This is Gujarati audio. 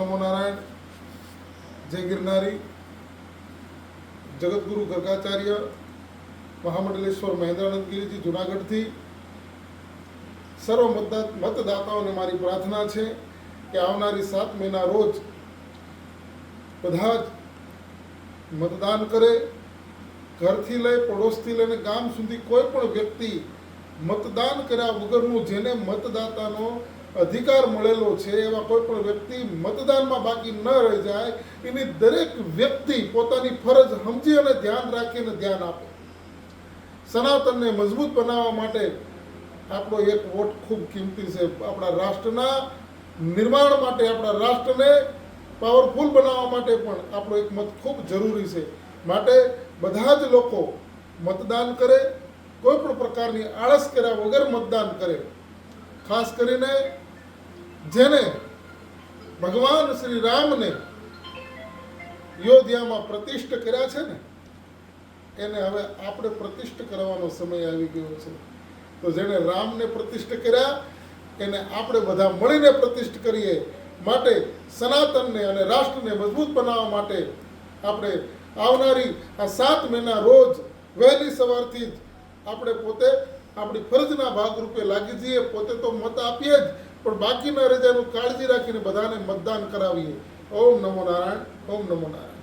નમો નારાયણ જય ગિરનારી જગતગુરુ ગર્ગાચાર્ય, મહામંડલેશ્વર મહેન્દ્રાનંદ ગિરીજી જુનાગઢથી. સર્વ મતદાત મતદાતાઓને મારી પ્રાર્થના છે કે આવનારી સાત મહિના રોજ બધા જ મતદાન કરે, ઘરથી લઈ, પડોશથી લઈને ગામ સુધી કોઈ પણ વ્યક્તિ મતદાન કર્યા વગરનું જેને મતદાતાનો અધિકાર મળેલો છે એવા કોઈ પણ વ્યક્તિ મતદાનમાં બાકી ન રહી જાય, એની દરેક વ્યક્તિ પોતાની ફરજ સમજી અને ધ્યાન રાખીને ધ્યાન આપે. સનાતનને મજબૂત બનાવવા માટે આપણો એક વોટ ખૂબ કિંમતી છે. આપણા રાષ્ટ્રના નિર્માણ માટે, આપણા રાષ્ટ્રને પાવરફુલ બનાવવા માટે પણ આપણો એક મત ખૂબ જરૂરી છે. માટે બધા જ લોકો મતદાન કરે, કોઈ પણ પ્રકારની આળસ કર્યા વગર મતદાન કરે. ખાસ કરીને જેને ભગવાન શ્રી રામને યોધ્યામાં પ્રતિષ્ઠ કર્યા છે ને, એને હવે આપણે પ્રતિષ્ઠ કરવાનો સમય આવી ગયો છે. તો જેણે રામને પ્રતિષ્ઠ કર્યા, એને આપણે બધા મળીને પ્રતિષ્ઠ કરીએ માટે સનાતનને અને રાષ્ટ્રને મજબૂત બનાવવા માટે આપણે આવનારી આ સાત મહિના રોજ વહેલી સવારથી જ આપણે પોતે આપણી ફરજના ભાગરૂપે લાગી જઈએ, પોતે તો મત આપીએ જ, પણ બાકીના રજાનું કાળજી રાખીને બધાને મતદાન કરાવીએ. ઓમ નમો નારાયણ, ઓમ નમો નારાયણ.